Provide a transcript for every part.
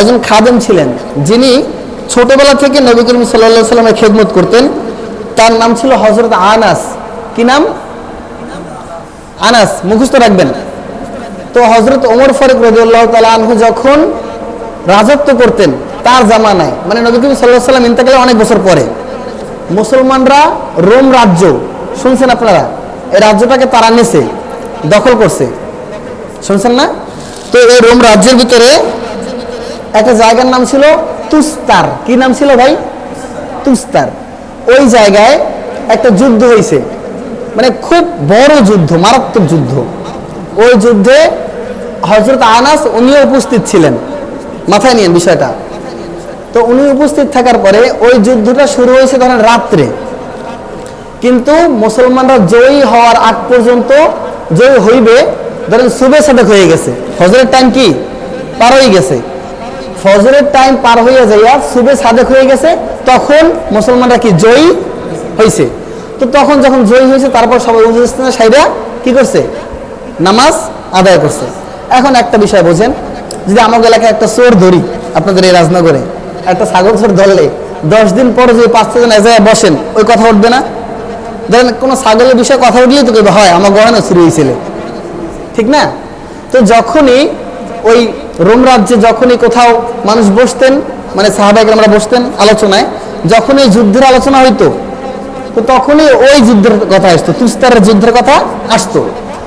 একজন খাদেম ছিলেন, যিনি ছোটবেলা থেকে নবী করিম সাল্লাহ সাল্লামের খেদমত করতেন। তার নাম ছিল হজরত আনাস। কি নাম? আনাস, মুখস্থ রাখবেন। তো হজরত ওমর ফারুক রদিউল্লাহ তালা আনহু যখন রাজত্ব করতেন, তার জামানায় মানে নবী করিম সাল্লাহ সাল্লাম ইন্তেকালে অনেক বছর পরে, মুসলমানরা রোম রাজ্য, শুনছেন আপনারা? এই রাজ্যটাকে তারা নিছে, দখল করছে। শুনছেন না? তো এই রোম রাজ্যের ভিতরে একটা জায়গার নাম ছিল তুস্তার। কি নাম ছিল ভাই? তুস্তার। ওই জায়গায় একটা যুদ্ধ হয়েছে মানে খুব বড় যুদ্ধ, মারাত্মক যুদ্ধ। ওই যুদ্ধে হজরত আনাস উনিও উপস্থিত ছিলেন। মাথায় নিয়ে বিষয়টা। তো উনি উপস্থিত থাকার পরে ওই যুদ্ধটা শুরু হয়েছে ধরেন রাত্রে। কিন্তু মুসলমানরা জয়ী হওয়ার আগ পর্যন্ত জয়ী হইবে, ধরেন সুবে সাদেক হয়ে গেছে। হজরের টাইম কি? পার হয়ে গেছে। ফজরের টাইম পার হইয়া যাইয়া সুবে সাদেক হয়ে গেছে, তখন মুসলমানরা কি জয়ী হয়েছে তো তখন যখন জয়ী হয়েছে তারপর সবাই উজুস্তানের সাইডা কি করছে? নামাজ আদায় করছে। এখন একটা বিষয় বোঝেন, যদি আমাদের এলাকায় একটা চোর ধরি আপনাদের এই রাজনগরে, একটা ছাগল চোর ধরলে, দশ দিন পরে যদি পাঁচ ছজন এক জায়গায় বসেন, ওই কথা উঠবে না? ধরেন কোনো ছাগলের বিষয়ে কথা উঠলেই তো হয়, আমার গহনা চুরি হয়েছিল ঠিক না? তো যখনই ওই রোম রাজ্যে যখনই কোথাও মানুষ বসতেন মানে সাহাবাহিক আমরা বসতেন আলোচনায়, যখনই যুদ্ধের আলোচনা হইতো, তো তখনই ওই যুদ্ধের কথা আসতো, তুস্তারের যুদ্ধের কথা আসতো।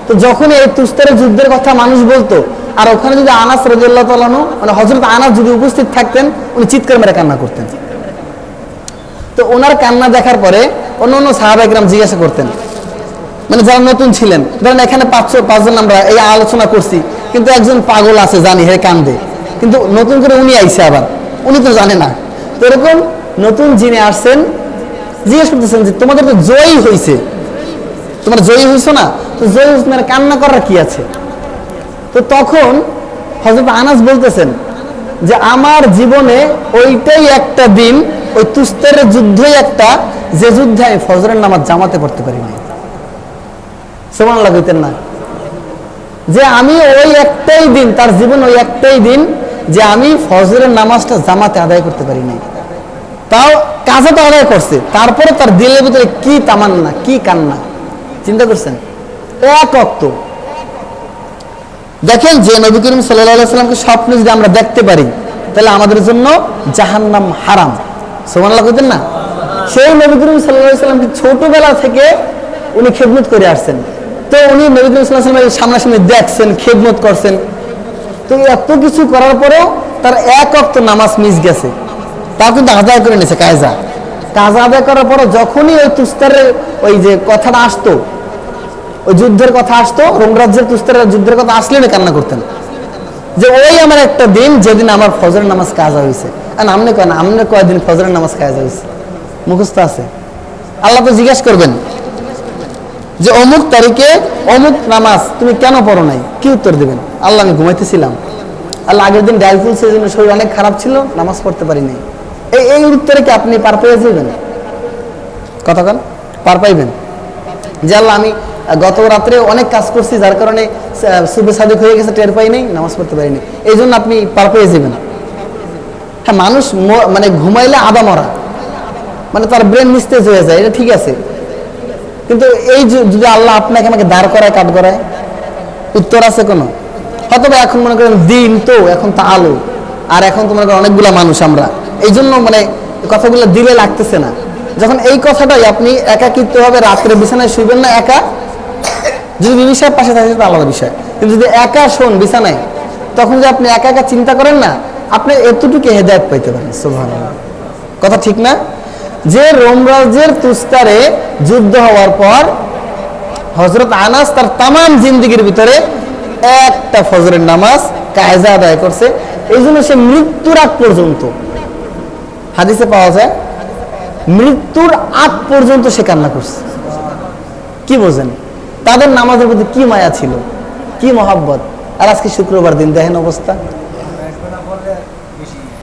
তো যখনই এই তুস্তারের যুদ্ধের কথা মানুষ বলতো, আর ওখানে যদি আনাস রাজিয়াল্লাহ তালানো মানে হজরত আনাস যদি উপস্থিত থাকতেন, উনি চিৎকার মেরে কান্না করতেন। তো ওনার কান্না দেখার পরে অন্য অন্য সাহাবাহিকরাম জিজ্ঞাসা করতেন মানে যারা নতুন ছিলেন, ধরেন এখানে পাঁচশো, পাঁচজন আমরা এই আলোচনা করছি কিন্তু একজন পাগল আছে, জানি, হে কান্দে। কিন্তু নতুন করে উনি আইছে আবার। উনি তো জানে না। তো এরকম নতুন যিনি আসছেন, জিজ্ঞেস করতেছেন যে, তোমাদের তো জয়ী হয়েছে তোমার জয়ী হয়েছো না? তো জয়ী মানে কান্না করার কি আছে? তো তখন হজরত আনাস বলতেছেন যে, আমার জীবনে ওইটাই একটা দিন, ওই তুস্তের যুদ্ধই একটা, যে যুদ্ধে আমি ফজরের নামাজ জামাতে পড়তে নাই। সমান লাগাইতেন না। যে আমি ওই একটাই দিন, তার জীবন ওই একটাই দিন যে আমি ফজরের নামাজটা জামাতে আদায় করতে পারি নাই। তাও কাজে তো আদায় করছে, তারপরে তার দিলের ভিতরে কি তামান্না, কি কান্না? চিন্তা করছেন? এক অক্ত। দেখেন যে নবী করিম সাল্লামকে স্বপ্নে যদি আমরা দেখতে পারি, তাহলে আমাদের জন্য জাহান্নাম হারাম। সোমান্লা করতেন না? সেই নবী করিম সাল্লাহ সাল্লামকে ছোটবেলা থেকে উনি খেদমত করে আসছেন। তো উনি নবী করিম সাল্লাহ সাল্লামের সামনাসামনি দেখছেন, খেদমত করছেন। তো এত কিছু করার পরেও তার এক অক্ত নামাজ মিস গেছে। তাও কিন্তু আদায় করে নিয়েছে কায়জা। কাজা আদায় করার পরে যখনই ওই তুস্তারের ওই যে কথাটা আসতো, ওই যুদ্ধের কথা আসতো, রোম রাজ্যের তুস্তারের যুদ্ধের কথা আসলে না কান্না করতেন। যে ওই আমার একটা দিন যেদিন আমার ফজরের নামাজ কাজা হয়েছে আর আমনে কয় না, আমনে কয়দিন ফজরের নামাজ কাজা হয়েছে মুখস্থ আছে। আল্লাহ তো জিজ্ঞেস করবেন যে অমুক তারিখে অমুক নামাজ তুমি কেন পড়ো নাই? কি উত্তর দিবেন? আল্লাহ আমি ঘুমাইতেছিলাম। আল্লাহ আগের দিন ডায়াল ফুল সেজন্য শরীর অনেক খারাপ ছিল, নামাজ পড়তে পারি নাই। এই এই উত্তরে কি আপনি পার পেয়ে যাবেন? কতক্ষণ পার পাইবেন? যে আল্লাহ আমি গত রাত্রে অনেক কাজ করছি, যার কারণে সুবে সাদিক হয়ে গেছে, টের পাই নাই, নামাজ পড়তে পারিনি এই জন্য আপনি পার পেয়ে যাবেন। হ্যাঁ মানুষ মানে ঘুমাইলে আদা মরা। মানে তার ব্রেন নিস্তেজ হয়ে যায়, এটা ঠিক আছে। কিন্তু এই যদি আল্লাহ আপনাকে আমাকে দাঁড় করায়, কাট করায়, উত্তর আছে কোনো? হয়তো এখন মনে করেন দিন তো, এখন তো আলো। আর এখন তো মনে করেন অনেকগুলা মানুষ আমরা। এই জন্য মানে কথাগুলো দিলে লাগতেছে না। যখন এই কথাটাই আপনি একাকিত্ব হবে রাত্রে বিছানায় শুইবেন না, একা? যদি বিবি সাহেব পাশে থাকে, সেটা আলাদা বিষয়। কিন্তু যদি একা শোন বিছানায়, তখন যে আপনি একা একা চিন্তা করেন না, আপনি এতটুকু হেদায়ত পাইতে পারেন, সুবহানাল্লাহ। কথা ঠিক না? যে রোম রাজ্যের তুস্তারে যুদ্ধ হওয়ার পর হজরত আনাস তার তাম জিন্দগির ভিতরে একটা ফজরের নামাজ কায়জা আদায় করছে। এই জন্য সে মৃত্যুর আগ পর্যন্ত, হাদিসে পাওয়া যায়, মৃত্যুর আগ পর্যন্ত সে কান্না করছে। কি বোঝেন? তাদের নামাজের প্রতি কি মায়া ছিল? কি মহাব্বত? আর আজকে শুক্রবার দিন দেখেন অবস্থা।